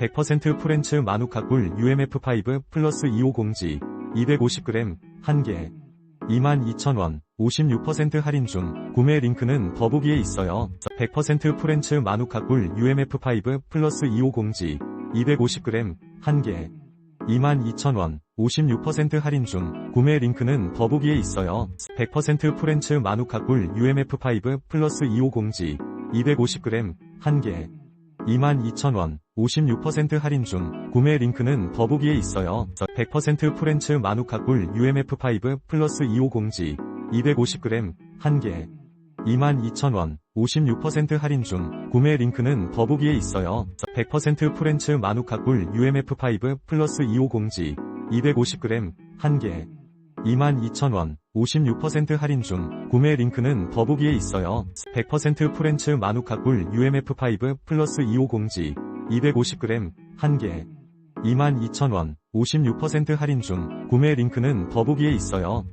100% 프렌츠 마누카 꿀 UMF5 플러스 250G 250g 1개 22,000원 56% 할인 중 구매 링크는 더보기에 있어요. 100% 프렌츠 마누카 꿀 UMF5 플러스 250G 250g 1개 22,000원 56% 할인 중 구매 링크는 더보기에 있어요. 100% 프렌츠 마누카 꿀 UMF5 플러스 250G 250g 1개 22,000원 56% 할인 중 구매 링크는 더보기에 있어요. 100% 프렌츠 마누카 꿀 UMF5 플러스 250G 250g 1개 22,000원 56% 할인 중 구매 링크는 더보기에 있어요. 100% 프렌츠 마누카 꿀 UMF5 플러스 250G 250g 1개 22,000원 56% 할인 중 구매 링크는 더보기에 있어요. 100% 프렌츠 마누카 꿀 UMF5 플러스 250G 250g 1개 22,000원 56% 할인 중 구매 링크는 더보기에 있어요.